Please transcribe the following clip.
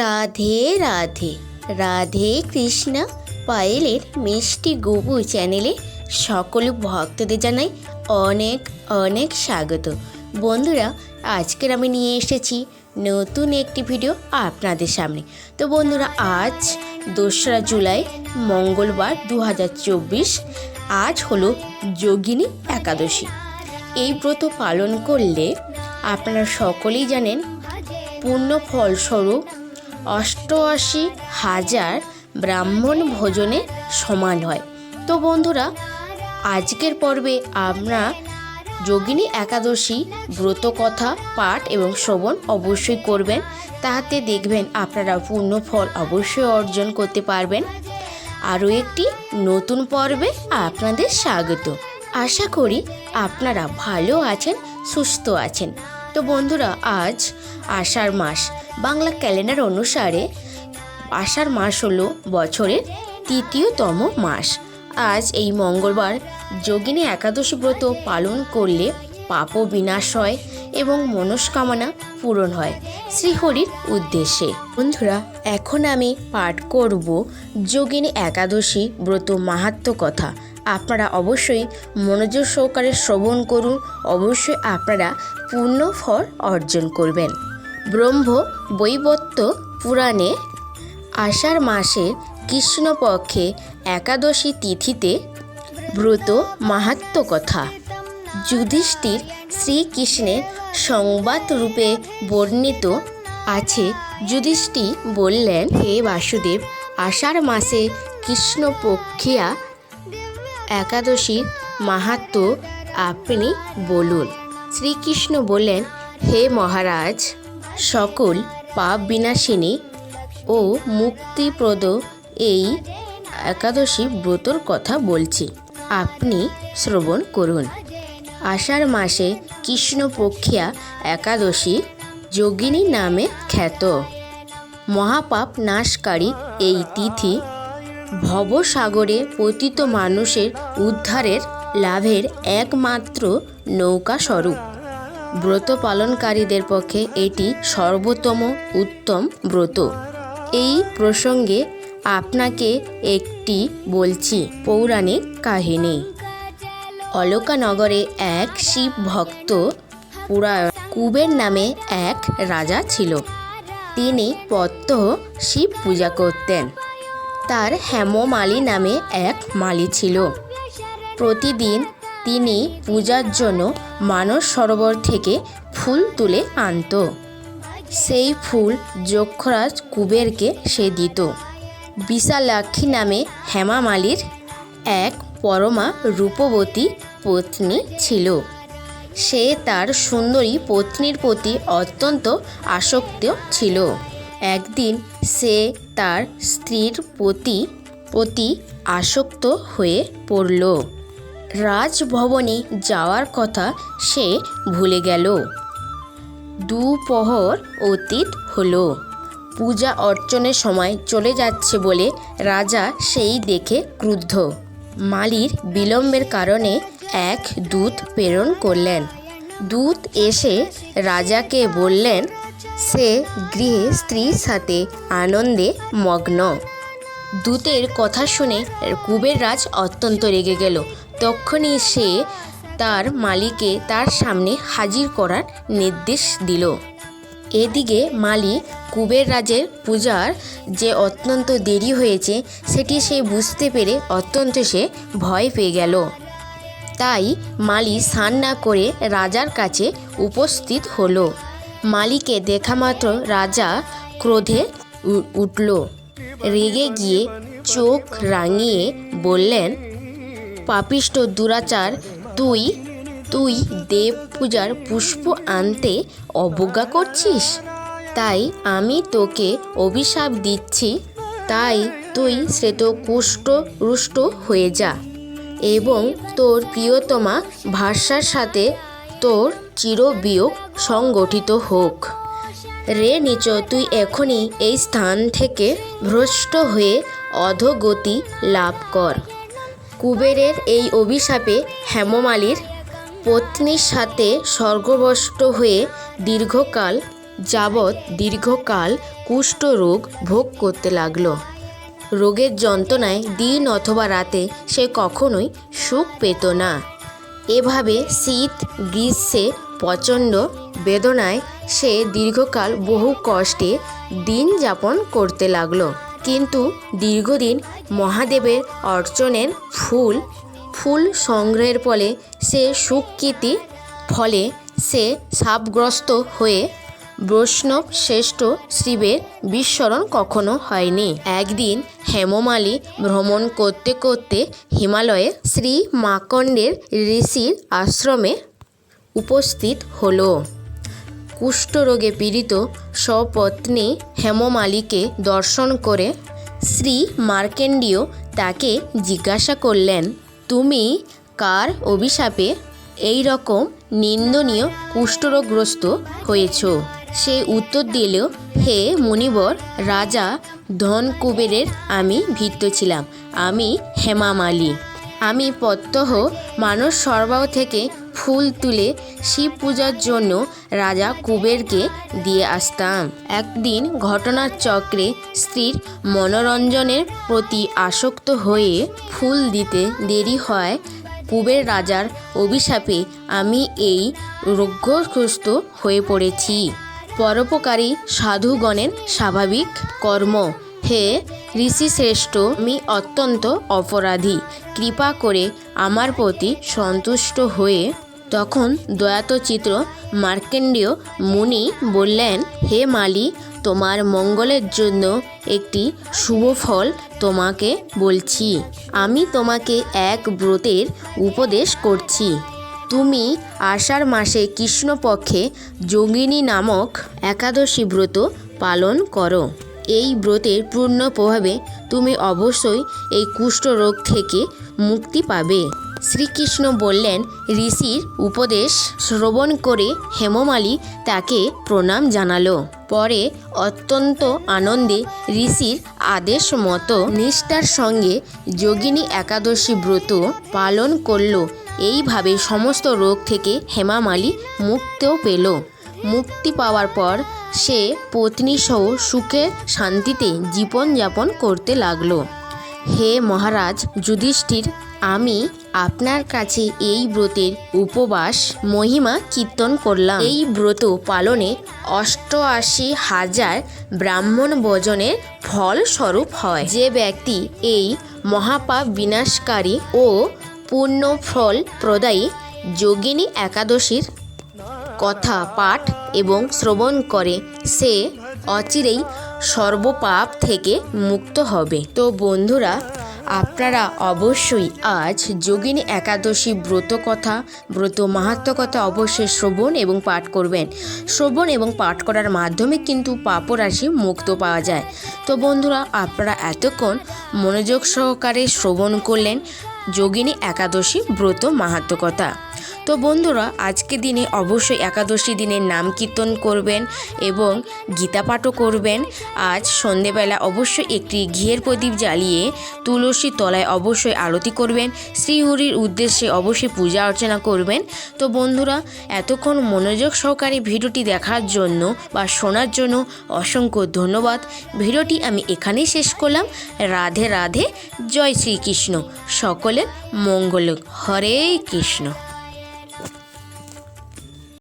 রাধে রাধে। রাধে কৃষ্ণ পায়েলের মিষ্টি গবু চ্যানেলে সকল ভক্তদের জানাই অনেক অনেক স্বাগত। বন্ধুরা, আজকের আমি নিয়ে এসেছি নতুন একটি ভিডিও আপনাদের সামনে। তো বন্ধুরা, আজ দোসরা জুলাই, মঙ্গলবার দু হাজার চব্বিশ, আজ হলো যোগিনী একাদশী। এই ব্রত পালন করলে আপনারা সকলেই জানেন পূর্ণ ফলস্বরূপ অষ্টআশি হাজার ব্রাহ্মণ ভোজনে সমান হয়। তো বন্ধুরা, আজকের পর্বে আমরা যোগিনী একাদশী ব্রত কথা পাঠ এবং শ্রবণ অবশ্যই করবেন। তাহাতে দেখবেন আপনারা পূর্ণ ফল অবশ্যই অর্জন করতে পারবেন। আরও একটি নতুন পর্বে আপনাদের স্বাগত। আশা করি আপনারা ভালো আছেন, সুস্থ আছেন। তো বন্ধুরা, আজ আষাঢ় মাস। বাংলা ক্যালেন্ডার অনুসারে আষাঢ় মাস হলো বছরের তৃতীয়তম মাস। আজ এই মঙ্গলবার যোগিনী একাদশী ব্রত পালন করলে পাপ বিনাশ হয় এবং মনস্কামনা পূরণ হয় শ্রীহরির উদ্দেশ্যে। বন্ধুরা, এখন আমি পাঠ করব যোগিনী একাদশী ব্রত মাহাত্ম কথা। আপনারা অবশ্যই মনোযোগ সহকারে শ্রবণ করুন। অবশ্যই আপনারা পূর্ণ ফল অর্জন করবেন। ব্রহ্ম বৈবত্য পুরাণে আষাঢ় মাসের কৃষ্ণপক্ষে একাদশী তিথিতে ব্রত মাহাত্ম কথা। যুধিষ্ঠির শ্রীকৃষ্ণের সংবাদ রূপে বর্ণিত আছে। যুধিষ্ঠি বললেন, হে বাসুদেব, আষাঢ় মাসে কৃষ্ণপক্ষিয়া একাদশীর মাহাত্ম আপনি বলুন। শ্রীকৃষ্ণ বললেন, হে মহারাজ, সকল পাপ বিনাশিনী ও মুক্তিপ্রদ এই একাদশী ব্রতর কথা বলছি। আপনি শ্রবণ করুন। আষাঢ় মাসে কৃষ্ণপক্ষিয়া একাদশী যোগিনী নামে খ্যাত। মহাপাপ নাশকারী এই তিথি ভবসাগরে পতিত মানুষের উদ্ধারের লাভের একমাত্র নৌকা স্বরূপ। ব্রত পালনকারীদের পক্ষে এটি সর্বোত্তম উত্তম ব্রত। এই প্রসঙ্গে আপনাকে একটি বলছি পৌরাণিক কাহিনী। অলকানগরে এক শিব ভক্ত পুরা কুবের নামে এক রাজা ছিল। তিনি প্রত্যহ শিব পূজা করতেন। তার হেমমালি নামে এক মালি ছিল। প্রতিদিন তিনি পূজার জন্য মানস সরোবর থেকে ফুল তুলে আনত। সেই ফুল যক্ষরাজ কুবেরকে সে দিত। বিশালাক্ষী নামে হেমামালির এক পরমা রূপবতী পত্নী ছিল। সে তার সুন্দরী পত্নীর প্রতি অত্যন্ত আসক্ত ছিল। একদিন সে তার স্ত্রীর প্রতি প্রতি আসক্ত হয়ে পড়ল। রাজভবনে যাওয়ার কথা সে ভুলে গেল। দুপহর অতীত হলো। পূজা অর্চনের সময় চলে যাচ্ছে বলে রাজা সেই দেখে ক্রুদ্ধ। মালির বিলম্বের কারণে এক দূত প্রেরণ করলেন। দূত এসে রাজাকে বললেন সে গৃহে স্ত্রীর সাথে আনন্দে মগ্ন। দূতের কথা শুনে কুবের রাজ অত্যন্ত রেগে গেল। তখনই সে তার মালিকে তার সামনে হাজির করার নির্দেশ দিল। এদিকে মালি কুবের রাজের পূজার যে অত্যন্ত দেরি হয়েছে, সেটি সে বুঝতে পেরে অত্যন্ত সে ভয় পেয়ে গেল। তাই মালি স্নান না করে রাজার কাছে উপস্থিত হলো। মালিকে দেখা মাত্র রাজা ক্রোধে উঠল। রেগে গিয়ে চোখ রাঙিয়ে বললেন পাপিষ্ট দুরাচার, তুই তুই দেব পূজার পুষ্প আনতে অবজ্ঞা করছিস? তাই আমি তোকে অভিশাপ দিচ্ছি, তাই তুই শ্রেত কুষ্ঠ রুষ্ট হয়ে যা এবং তোর প্রিয়তমা ভাষার সাথে তোর চিরবিয়োগ সংগঠিত হোক। রে নিচ, তুই এখনই এই স্থান থেকে ভ্রষ্ট হয়ে অধোগতি লাভ কর। কুবেরের এই অভিশাপে হেমমালির পত্নীর সাথে স্বর্গভ্রষ্ট হয়ে দীর্ঘকাল যাবৎ দীর্ঘকাল কুষ্ঠরোগ ভোগ করতে লাগল। রোগের যন্ত্রণায় দিন অথবা রাতে সে কখনোই সুখ পেত না। এভাবে শীত, গ্রীষ্মে প্রচণ্ড বেদনায় সে দীর্ঘকাল বহু কষ্টে দিন যাপন করতে লাগল। কিন্তু দীর্ঘদিন মহাদেবের অর্চনের ফুল ফুল সংগ্রহের ফলে সে সুকৃতি, ফলে সে সাপগ্রস্ত হয়ে বৈষ্ণব শ্রেষ্ঠ শিবের বিস্মরণ কখনো হয়নি। একদিন হেমমালী ভ্রমণ করতে করতে হিমালয়ে শ্রী মাকণ্ডের ঋষির আশ্রমে উপস্থিত হলো। কুষ্ঠরোগে পীড়িত সপত্নী হেমমালীকে দর্শন করে শ্রী মার্কেন্ডীয় তাকে জিজ্ঞাসা করলেন, তুমি কার অভিশাপে এই রকম নিন্দনীয় কুষ্ঠরোগগ্রস্ত হয়েছ? সে উত্তর দিল, হে মুনিবর, রাজা ধন কুবেরের আমি ভীত ছিলাম। আমি হেমামালী। আমি প্রত্যহ মানস সরবরাহ থেকে ফুল তুলে শিব পূজার জন্য রাজা কুবেরকে দিয়ে আসতাম। একদিন ঘটনার চক্রে স্ত্রীর মনোরঞ্জনের প্রতি আসক্ত হয়ে ফুল দিতে দেরি হয়, কুবের রাজার অভিশাপে আমি এই রোগগ্রস্ত হয়ে পড়েছি। পরোপকারী সাধুগণের স্বাভাবিক কর্ম হে ঋষিশ্রেষ্ঠ আমি অত্যন্ত অপরাধী। কৃপা করে আমার প্রতি সন্তুষ্ট হয়ে তখন দয়াত চিত্র মার্কেন্ডীয় মুনি বললেন, হে মালি, তোমার মঙ্গলের জন্য একটি শুভ ফল তোমাকে বলছি। আমি তোমাকে এক ব্রতের উপদেশ করছি। তুমি আষাঢ় মাসে কৃষ্ণপক্ষে যোগিনী নামক একাদশী ব্রত পালন করো। এই ব্রতের পূর্ণ প্রভাবে তুমি অবশ্যই এই কুষ্ঠরোগ থেকে মুক্তি পাবে। শ্রীকৃষ্ণ বললেন, ঋষির উপদেশ শ্রবণ করে হেমমালী তাকে প্রণাম জানালো। পরে অত্যন্ত আনন্দে ঋষির আদেশ মতো নিষ্ঠার সঙ্গে যোগিনী একাদশী ব্রত পালন করল। এইভাবে সমস্ত রোগ থেকে হেমামালী মুক্তিও পেল। মুক্তি পাওয়ার পর সে পত্নীসহ সুখে শান্তিতে জীবনযাপন করতে লাগল। হে মহারাজ যুধিষ্ঠির, আমি আপনার কাছে এই ব্রতের উপবাস, মহিমা কীর্তন করলাম। এই ব্রত পালনে অষ্টআশি হাজার ব্রাহ্মণ ভোজনের ফল স্বরূপ হয়। যে ব্যক্তি এই মহাপাপ বিনাশকারী ও পূর্ণ ফল প্রদায়ী যোগিনী একাদশীর কথা, পাঠ এবং শ্রবণ করে, সে অচিরেই সর্বপাপ থেকে মুক্ত হবে। তো বন্ধুরা, আপনারা অবশ্যই আজ যোগিনী একাদশী ব্রত কথা, ব্রত মাহাত্ম কথা অবশ্যই শ্রবণ এবং পাঠ করবেন। শ্রবণ এবং পাঠ করার মাধ্যমে কিন্তু পাপরাশি মুক্ত পাওয়া যায়। তো বন্ধুরা, আপনারা এতক্ষণ মনোযোগ সহকারে শ্রবণ করলেন যোগিনী একাদশী ব্রত মাহাত্ম কথা। তো বন্ধুরা, আজকে দিনে অবশ্যই একাদশী দিনের নাম কীর্তন করবেন এবং গীতা পাঠও করবেন। আজ সন্ধেবেলা অবশ্যই একটি ঘিয়ের প্রদীপ জ্বালিয়ে তুলসী তলায় অবশ্যই আরতি করবেন। শ্রীহরির উদ্দেশ্যে অবশ্যই পূজা অর্চনা করবেন। তো বন্ধুরা, এতক্ষণ মনোযোগ সহকারে ভিডিওটি দেখার জন্য বা শোনার জন্য অসংখ্য ধন্যবাদ। ভিডিওটি আমি এখানেই শেষ করলাম। রাধে রাধে, জয় শ্রীকৃষ্ণ। সকলের মঙ্গল হরে কৃষ্ণ।